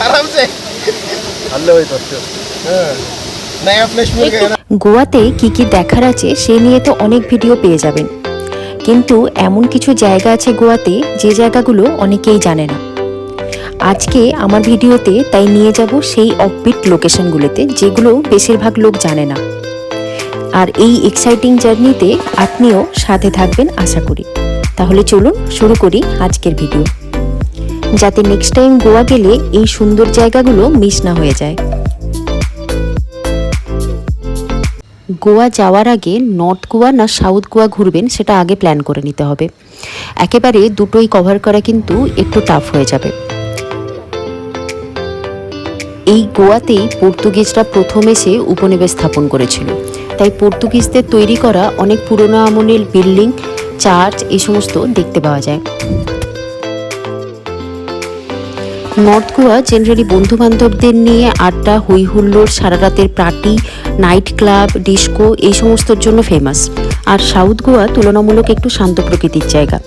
आराम से हल्ले होई तो हाँ, नया फ्लैश मिल गया ना গোয়াতে কি কি দেখার আছে সে নিয়ে তো অনেক ভিডিও পেয়ে যাবেন কিন্তু এমন কিছু জায়গা আছে গোয়াতে যে জায়গাগুলো অনেকেই জানে না আজকে আমার ভিডিওতে তাই নিয়ে যাব সেই অফবিট লোকেশনগুলোতে যেগুলো বেশিরভাগ লোক জানে না আর এই এক্সাইটিং জার্নিতে আপনিও সাথে থাকবেন আশা করি তাহলে চলুন শুরু করি আজকের ভিডিও যাতে নেক্সট টাইম গোয়া গেলে এই সুন্দর জায়গাগুলো মিস না হয়ে যায়। গোয়া যাওয়ার আগে নর্থ গোয়া না সাউথ গোয়া ঘুরবেন সেটা আগে প্ল্যান করে নিতে হবে। একেবারে দুটোই কভার করা কিন্তু একটু টাফ হয়ে যাবে। এই গোয়াতেই পর্তুগিজরা প্রথম এসে উপনিবেশ স্থাপন করেছিল। তাই পর্তুগিজদের তৈরি করা অনেক পুরনো আমলের বিল্ডিং চার্চ, এই সমস্ত দেখতে পাওয়া যায়। নর্থ গোয়া জেনারেলি বন্ধু বান্ধবদের নিয়ে আড্ডা হই হুল্লোড় সারা রাতের পার্টি নাইট ক্লাব ডিস্কো এই সমস্তর জন্য ফেমাস আর সাউথ গোয়া তুলনামূলক একটু শান্ত প্রকৃতির জায়গা।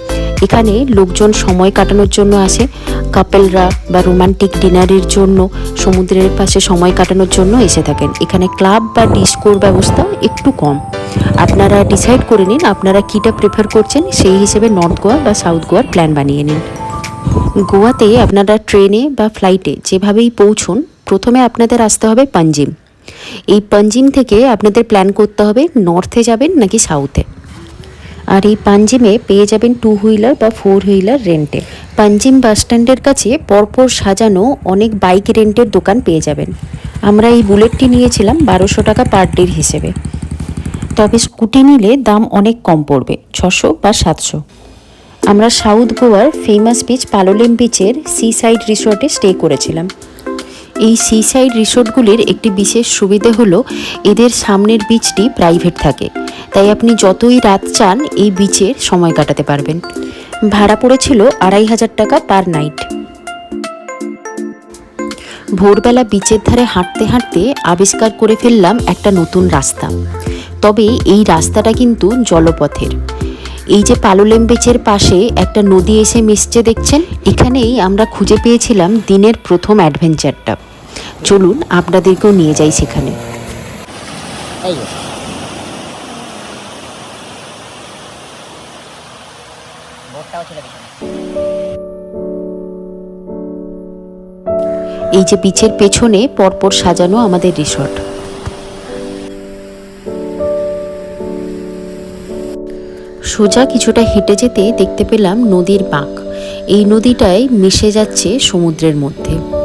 এখানে লোকজন সময় কাটানোর জন্য আসে। কাপেলরা বা রোমান্টিক ডিনারের জন্য সমুদ্রের পাশে সময় কাটানোর জন্য এসে থাকেন। এখানে ক্লাব বা ডিস্কোর ব্যবস্থা একটু কম। আপনারা ডিসাইড করে নিন আপনারা কীটা প্রেফার করছেন, সেই হিসেবে নর্থ গোয়া বা সাউথ গোয়ার প্ল্যান বানিয়ে নিন। গোয়াতে আপনারা ট্রেনে বা ফ্লাইটে যেভাবেই পৌঁছুন, প্রথমে আপনাদের আসতে হবে পাঞ্জিম এই পাঞ্জিম থেকে আপনাদের প্ল্যান করতে হবে, নর্থে যাবেন নাকি সাউথে। আর এই পাঞ্জিমে পেয়ে যাবেন টু হুইলার বা ফোর হুইলার রেন্টে পাঞ্জিম বাস স্ট্যান্ডের কাছে পরপর সাজানো অনেক বাইক রেন্টের দোকান পেয়ে যাবেন। আমরা এই বুলেটটি নিয়েছিলাম বারোশো টাকা পার ডের হিসেবে। তবে স্কুটি নিলে দাম অনেক কম পড়বে, ছশো বা সাতশো। আমরা সাউথ গোয়ার ফেমাস বিচ পালোলেম বিচের সি সাইড রিসোর্টে স্টে করেছিলাম। এই সি সাইড রিসোর্টগুলির একটি বিশেষ সুবিধে হলো এদের সামনের বিচটি প্রাইভেট থাকে। তাই আপনি যতই রাত চান এই বিচে সময় কাটাতে পারবেন। ভাড়া পড়েছিল আড়াই হাজার টাকা পার নাইট ভোরবেলা বিচের ধারে হাঁটতে হাঁটতে আবিষ্কার করে ফেললাম একটা নতুন রাস্তা। তবে এই রাস্তাটা কিন্তু জলপথের। এই যে পালোলেম বিচের পাশে একটা নদী এসে মিশছে দেখছেন? এখানেই আমরা খুঁজে পেয়েছিলাম দিনের প্রথম অ্যাডভেঞ্চারটা চলুন আপনাদেরকেও নিয়ে যাই সেখানে। এই যে পিছের পেছনে পরপর সাজানো আমাদের রিসর্ট সোজা কিছুটা হেঁটে যেতে দেখতে পেলাম নদীর বাঁক। এই নদীটাই মিশে যাচ্ছে সমুদ্রের মধ্যে।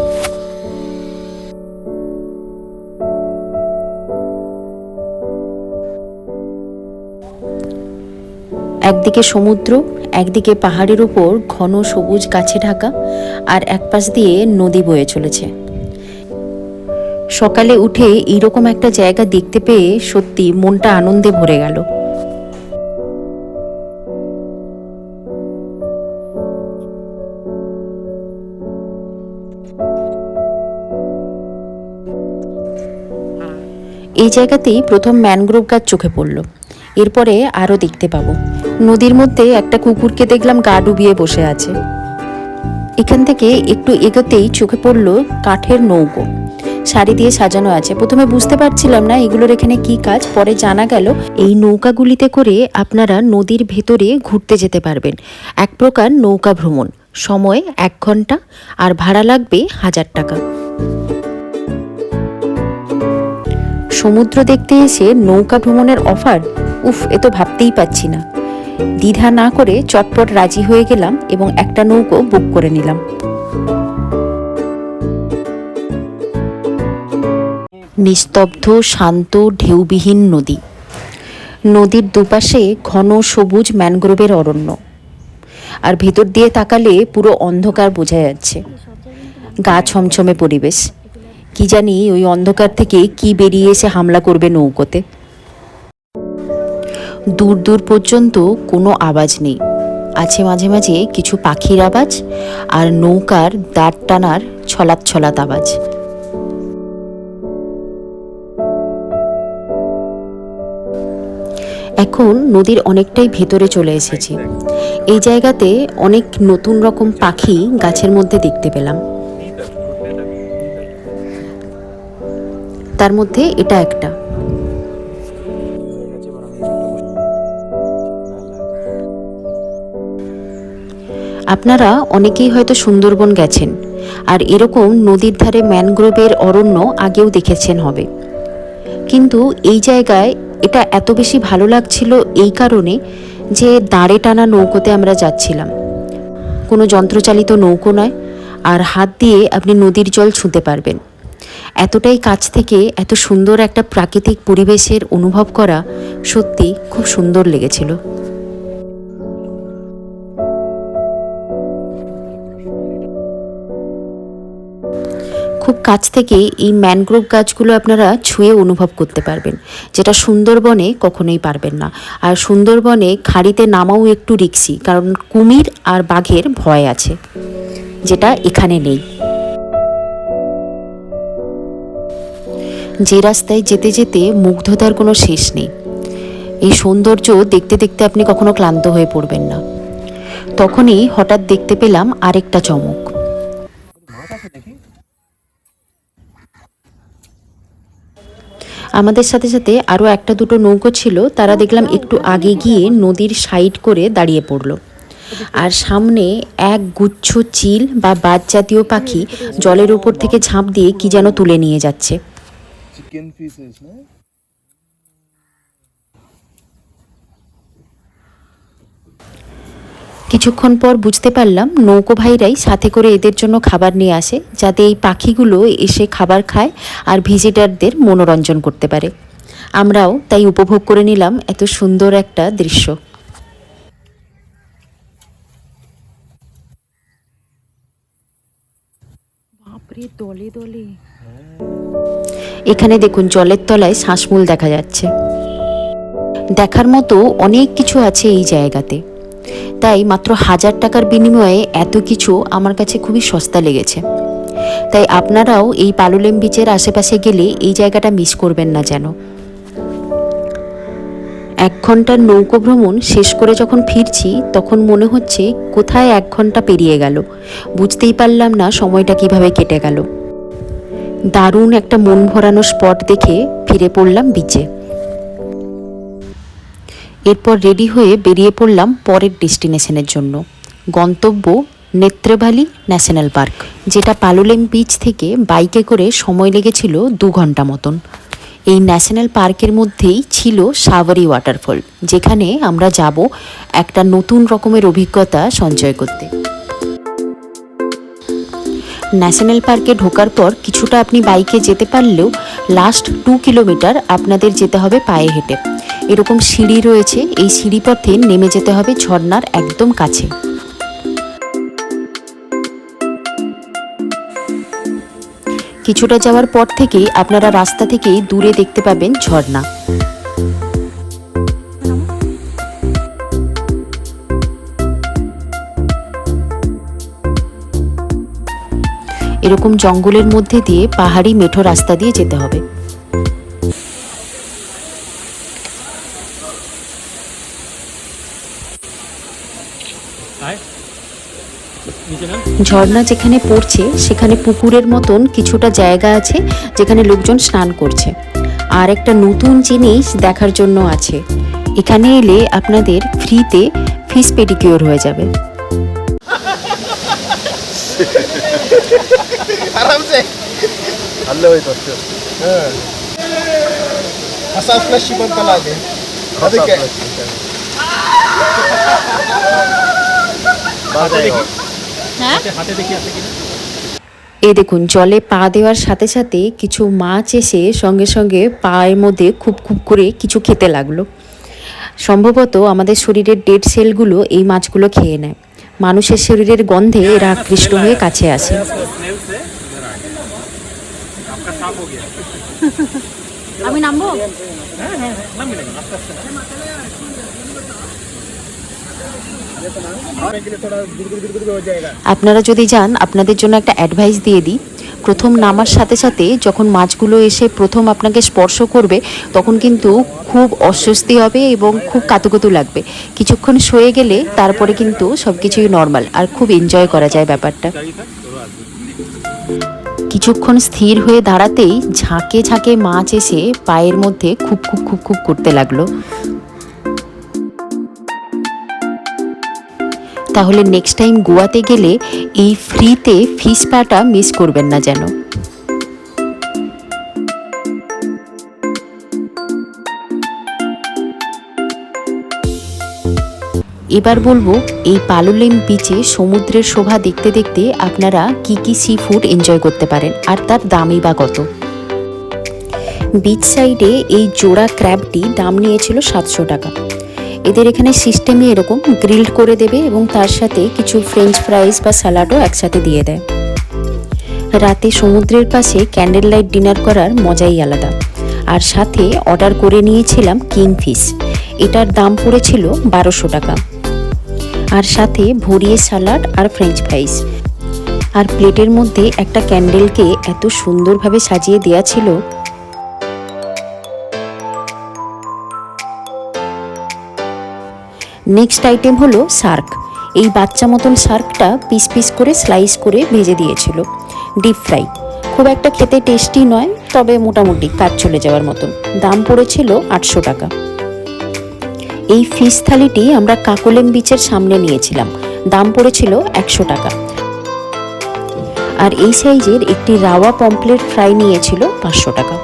একদিকে সমুদ্র, একদিকে পাহাড়ের উপর ঘন সবুজ গাছে ঢাকা আর এক পাশ দিয়ে নদী বয়ে চলেছে। সকালে উঠে এইরকম একটা জায়গা দেখতে পেয়ে সত্যি মনটা আনন্দে ভরে গেল। এই জায়গাতেই প্রথম ম্যানগ্রোভ গাছ চোখে পড়ল। এরপরে আরও দেখতে পাবো। নদীর মধ্যে একটা কুকুরকে দেখলাম গা ডুবিয়ে বসে আছে। এখান থেকে একটু এগোতেই চোখে পড়ল কাঠের নৌকো। শাড়ি দিয়ে সাজানো আছে। প্রথমে বুঝতে পারছিলাম না এগুলোর এখানে কি কাজ। পরে জানা গেল, এই নৌকাগুলিতে করে আপনারা নদীর ভেতরে ঘুরতে যেতে পারবেন। এক প্রকার নৌকা ভ্রমণ। সময় এক ঘণ্টা, আর ভাড়া লাগবে হাজার টাকা। সমুদ্র দেখতে এসে নৌকা ভ্রমণের অফার, উফ, এ তো ভাবতেই পাচ্ছি না। দ্বিধা না করে চটপট রাজি হয়ে গেলাম এবং একটা নৌকো বুক করে নিলাম। নিস্তব্ধ, শান্ত, ঢেউবিহীন নদী। নদীর দুপাশে ঘন সবুজ ম্যানগ্রোভের অরণ্য। আর ভেতর দিয়ে তাকালে পুরো অন্ধকার বোঝা যাচ্ছে। গা ছমছমে পরিবেশ। কি জানি ওই অন্ধকার থেকে কি বেরিয়ে এসে হামলা করবে নৌকোতে। দূর দূর পর্যন্ত কোনো আওয়াজ নেই। আছে মাঝে মাঝে কিছু পাখির আওয়াজ আর নৌকার দাঁড় টানার ছলাৎ ছলাৎ আওয়াজ। এখন নদীর অনেকটাই ভেতরে চলে এসেছি। এই জায়গাতে অনেক নতুন রকম পাখি গাছের মধ্যে দেখতে পেলাম। তার মধ্যে এটা একটা। আপনারা অনেকেই হয়তো সুন্দরবন গেছেন, আর এরকম নদীর ধারে ম্যানগ্রোভের অরণ্য আগেও দেখেছেন হবে। কিন্তু এই জায়গায় এটা এত বেশি ভালো লাগছিল এই কারণে যে দাঁড়ে টানা নৌকোতে আমরা যাচ্ছিলাম। কোনো যন্ত্রচালিত নৌকো নয়, আর হাত দিয়ে আপনি নদীর জল ছুঁতে পারবেন। এতটাই কাছ থেকে এত সুন্দর একটা প্রাকৃতিক পরিবেশের অনুভব করা সত্যি খুব সুন্দর লেগেছিল। খুব কাছ থেকে এই ম্যানগ্রোভ গাছগুলো আপনারা ছুঁয়ে অনুভব করতে পারবেন, যেটা সুন্দরবনে কখনোই পারবেন না। আর সুন্দরবনে খাড়িতে নামাও একটু রিক্সি, কারণ কুমির আর বাঘের ভয় আছে, যেটা এখানে নেই। যে রাস্তায় যেতে যেতে মুগ্ধতার কোনো শেষ নেই। এই সৌন্দর্য দেখতে দেখতে আপনি কখনো ক্লান্ত হয়ে পড়বেন না। তখনই হঠাৎ দেখতে পেলাম আরেকটা চমক। আমাদের সাথে সাথে আরও একটা দুটো নৌকো ছিল, তারা দেখলাম একটু আগে গিয়ে নদীর সাইড করে দাঁড়িয়ে পড়ল। আর সামনে এক গুচ্ছ চিল বা বাজ জাতীয় পাখি জলের উপর থেকে ঝাঁপ দিয়ে কি যেন তুলে নিয়ে যাচ্ছে। চিকেন পিসেস না কিছুক্ষণ পর বুঝতে পারলাম নৌকো ভাইরাই সাথে করে এদের জন্য খাবার নিয়ে আসে যাতে এই পাখিগুলো এসে খাবার খায় আর ভিজিটারদের মনোরঞ্জন করতে পারে। আমরাও তাই উপভোগ করে নিলাম এত সুন্দর একটা দৃশ্য। বাপরে দলে দলে। এখানে দেখুন জলের তলায় শ্বাসমূল দেখা যাচ্ছে। দেখার মতো অনেক কিছু আছে এই জায়গাতে। তাই মাত্র হাজার টাকার বিনিময়ে এত কিছু আমার কাছে খুবই সস্তা লেগেছে। তাই আপনারাও এই পালুলেম বিচের আশেপাশে গেলে এই জায়গাটা মিস করবেন না যেন। এক ঘণ্টার নৌকো ভ্রমণ শেষ করে যখন ফিরছি, তখন মনে হচ্ছে কোথায় এক ঘণ্টা পেরিয়ে গেল। বুঝতেই পারলাম না সময়টা কীভাবে কেটে গেল। দারুণ একটা মন ভরানো স্পট দেখে ফিরে পড়লাম বিচে এরপর রেডি হয়ে বেরিয়ে পড়লাম পরের ডেস্টিনেশনের জন্য। গন্তব্য নেত্রভালি ন্যাশনাল পার্ক যেটা পালোলেম বিচ থেকে বাইকে করে সময় লেগেছিল দু ঘণ্টা মতন। এই ন্যাশনাল পার্কের মধ্যেই ছিল সাভারি ওয়াটারফল যেখানে আমরা যাব একটা নতুন রকমের অভিজ্ঞতা সঞ্চয় করতে। ন্যাশনাল পার্কে ঢোকার পর কিছুটা আপনি বাইকে যেতে পারলেও লাস্ট টু কিলোমিটার আপনাদের যেতে হবে পায়ে হেঁটে। এরকম সিঁড়ি রয়েছে, এই সিঁড়ি পথে নেমে যেতে হবে ঝর্ণার একদম কাছে। কিছুটা যাওয়ার পর থেকেই আপনারা রাস্তা থেকেই দূরে দেখতে পাবেন ঝর্ণা। এরকম জঙ্গলের মধ্যে দিয়ে পাহাড়ি মেঠো রাস্তা দিয়ে যেতে হবে। ঝর্ণা যেখানে পড়ছে, সেখানে পুকুরের মতন কিছুটা জায়গা আছে, যেখানে লোকজন স্নান করছে। আর একটা নতুন জিনিস দেখার জন্য আছে। এখানে এলে আপনাদের ফ্রিতে ফিস পেডিকিওর হয়ে যাবে। ಅಲ್ಲೇ ಹೋಯ್ತು ಅಷ್ಟೇ हाँ ಹೊಸ ಫ್ಲಶ್ ಬಂತಲ್ಲ ಅದೇ ಅದಕ್ಕೆ হ্যাঁ এই দেখুন জলে পা দেওয়ার সাথে সাথে কিছু মাছ এসে সঙ্গে সঙ্গে পায়ের মধ্যে খুব খুব করে কিছু খেতে লাগলো সম্ভবত আমাদের শরীরের ডেড সেলগুলো এই মাছগুলো খেয়ে নেয় মানুষের শরীরের গন্ধে এরা আকৃষ্ট হয়ে কাছে আসে আমি নামবো? আপনারা যদি যান, আপনাদের জন্য একটা অ্যাডভাইস দিয়ে দিই। প্রথম নামার সাথে সাথে যখন মাছগুলো এসে প্রথম আপনাকে স্পর্শ করবে, তখন কিন্তু খুব অস্বস্তি হবে এবং খুব কাতুকুতু লাগবে। কিছুক্ষণ সয়ে গেলে তারপরে কিন্তু সব কিছুই নর্মাল আর খুব এনজয় করা যায় ব্যাপারটা। কিছুক্ষণ স্থির হয়ে দাঁড়াতেই ঝাঁকে ঝাঁকে মাছ এসে পায়ের মধ্যে খুব খুব খুব খুব করতে লাগল। তাহলে নেক্সট টাইম গোয়াতে গেলে এই ফ্রিতে ফিশ পাটা মিস করবেন না যেন। এবার বলব, এই পালোলেম বিচে সমুদ্রের শোভা দেখতে দেখতে আপনারা কি কি সি ফুড এনজয় করতে পারেন, আর তার দামই বা কত? বিচ সাইডে এই জোড়া ক্র্যাবটি দাম নিয়েছিল সাতশো টাকা। এদের এখানে সিস্টেমে এরকম গ্রিলড করে দেবে এবং তার সাথে কিছু ফ্রেঞ্চ ফ্রাইস বা স্যালাডও একসাথে দিয়ে দেয়। রাতে সমুদ্রের পাশে ক্যান্ডেল লাইট ডিনার করার মজাই আলাদা। আর সাথে অর্ডার করে নিয়েছিলাম কিং ফিশ এটার দাম পড়েছিল বারোশো টাকা। আর সাথে ভরিয়ে স্যালাড আর ফ্রেঞ্চ ফ্রাইস আর প্লেটের মধ্যে একটা ক্যান্ডেলকে এত সুন্দরভাবে সাজিয়ে দেয়া ছিল। নেক্সট আইটেম হলো শার্ক। এই বাচ্চা মতন শার্কটা পিস পিস করে স্লাইস করে ভেজে দিয়েছিল। ডিপ ফ্রাই খুব একটা খেতে টেস্টি নয়, তবে মোটামুটি কাজ চলে যাওয়ার মতন। দাম পড়েছিল আটশো টাকা। এই ফিশ থালিটি আমরা কাকলেম বিচের সামনে নিয়েছিলাম। দাম পড়েছিল একশো টাকা। আর এই সাইজের একটি রাওয়া পমপ্লেট ফ্রাই নিয়েছিল পাঁচশো টাকা।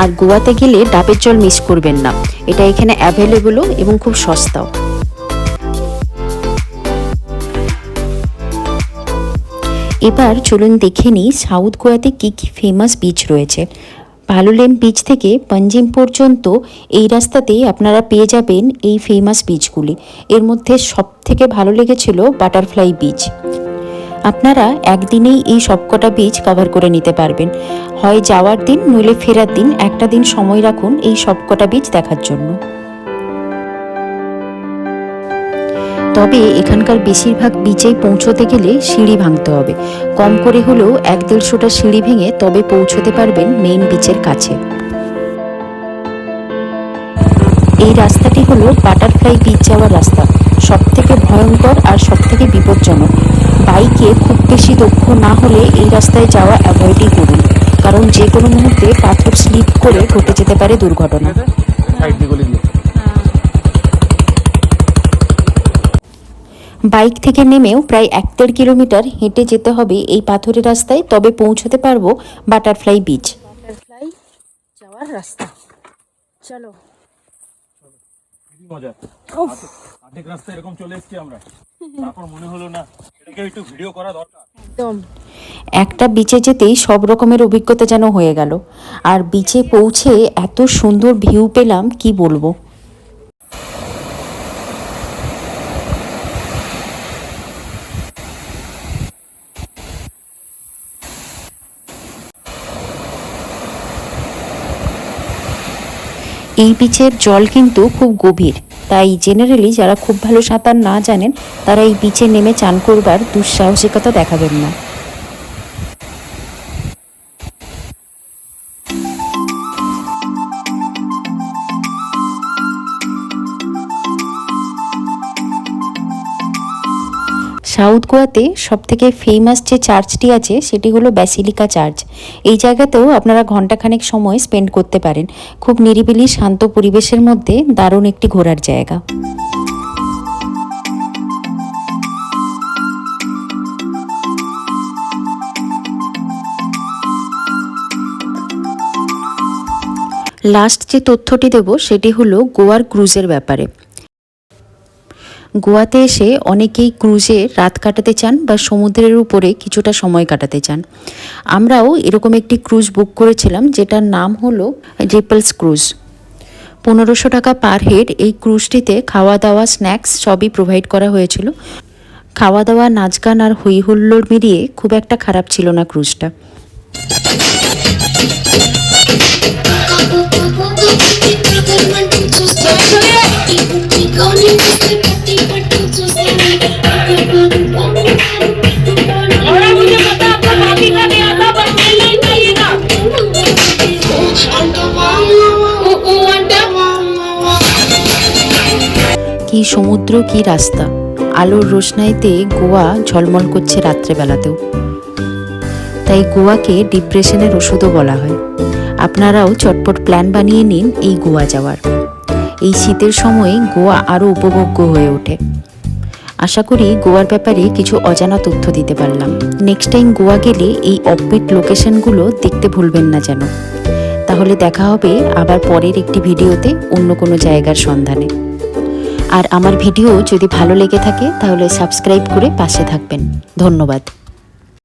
আর গোয়াতে গেলে ডাবের জল মিস করবেন না। এটা এখানে অ্যাভেলেবলও এবং খুব সস্তাও। এবার চলুন দেখে নিই সাউথ গোয়াতে কী কী ফেমাস বিচ রয়েছে। পালোলেম বীচ থেকে পঞ্জিম পর্যন্ত এই রাস্তাতেই আপনারা পেয়ে যাবেন এই ফেমাস বীচগুলি এর মধ্যে সব থেকে ভালো লেগেছিল বাটারফ্লাই বীচ আপনারা একদিনেই এই সবকটা বীজ কভার করে নিতে পারবেন। হয় যাওয়ার দিন নইলে ফেরার দিন, একটা দিন সময় রাখুন এই সবকটা বীজ দেখার জন্য। তবে এখানকার বেশিরভাগ বিচেই পৌঁছতে গেলে সিঁড়ি ভাঙতে হবে। কম করে হলেও এক দেড়শোটা সিঁড়ি ভেঙে তবে পৌঁছতে পারবেন মেইন বিচের কাছে। এই রাস্তাটি হলো বাটারফ্লাই বিচ যাওয়ার রাস্তা। সব থেকে ভয়ঙ্কর আর সব থেকে বিপজ্জনক। বাইকে খুব বেশি দক্ষ না হলে এই রাস্তায় যাওয়া অ্যাভয়েডই করুন। কারণ যে কোনো মুহূর্তে পাথর স্লিপ করে ঘটে যেতে পারে দুর্ঘটনা সাইড দিয়ে গলি দিয়ে বাইক থেকে নেমেও প্রায় এক দেড় কিলোমিটার হেঁটে যেতে হবে এই পাথরের রাস্তায় তবে পৌঁছতে পারব বাটারফ্লাই বিচ। বাটারফ্লাই যাওয়ার রাস্তা। চলো। মজা। অর্ধেক রাস্তা এরকম চলে এসেছি আমরা। তারপর মনে হলো না এটাকে একটু ভিডিও করা দরকার। একদম। একটা বিচে যেতেই সব রকমের অভিজ্ঞতা যেন হয়ে গেল। আর বিচে পৌঁছে এত সুন্দর ভিউ পেলাম কি বলব? এই বিচের জল কিন্তু খুব গভীর। তাই জেনারেলি যারা খুব ভালো সাঁতার না জানেন, তারা এই বিচে নেমে চান করবার দুঃসাহসিকতা দেখাবেন না। সাউথ গোয়াতে সবথেকে ফেমাস যে চার্চটি আছে, সেটি হলো ব্যাসিলিকা চার্চ এই জায়গাতেও আপনারা ঘন্টাখানেক সময় স্পেন্ড করতে পারেন। খুব নিরিবিলি, শান্ত পরিবেশের মধ্যে দারুণ একটি ঘোরার জায়গা। লাস্ট যে তথ্যটি দেব, সেটি হলো গোয়ার ক্রুজের ব্যাপারে। গোয়াতে এসে অনেকেই ক্রুজে রাত কাটাতে চান বা সমুদ্রের উপরে কিছুটা সময় কাটাতে চান। আমরাও এরকম একটি ক্রুজ বুক করেছিলাম, যেটার নাম হলো রিপলস ক্রুজ। পনেরোশো টাকা পার হেড এই ক্রুজটিতে খাওয়া দাওয়া স্ন্যাক্স সবই প্রোভাইড করা হয়েছিল। খাওয়া দাওয়া নাচ গান আর হই হুল্লোড় মিলিয়ে খুব একটা খারাপ ছিল না ক্রুজটা। সমুদ্র কি রাস্তা? আলোর রোশনাইতে গোয়া ঝলমল করছে রাত্রেবেলাতেও। তাই গোয়াকে ডিপ্রেশনের ওষুধও বলা হয়। আপনারাও চটপট প্ল্যান বানিয়ে নিন এই গোয়া যাওয়ার। এই শীতের সময়ে গোয়া আরও উপভোগ্য হয়ে ওঠে। আশা করি গোয়ার ব্যাপারে কিছু অজানা তথ্য দিতে পারলাম। নেক্সট টাইম গোয়া গেলে এই অপবিট লোকেশনগুলো দেখতে ভুলবেন না যেন। তাহলে দেখা হবে আবার পরের একটি ভিডিওতে অন্য কোনো জায়গার সন্ধানে। আর আমার ভিডিও যদি ভালো লেগে থাকে তাহলে সাবস্ক্রাইব করে পাশে থাকবেন। ধন্যবাদ।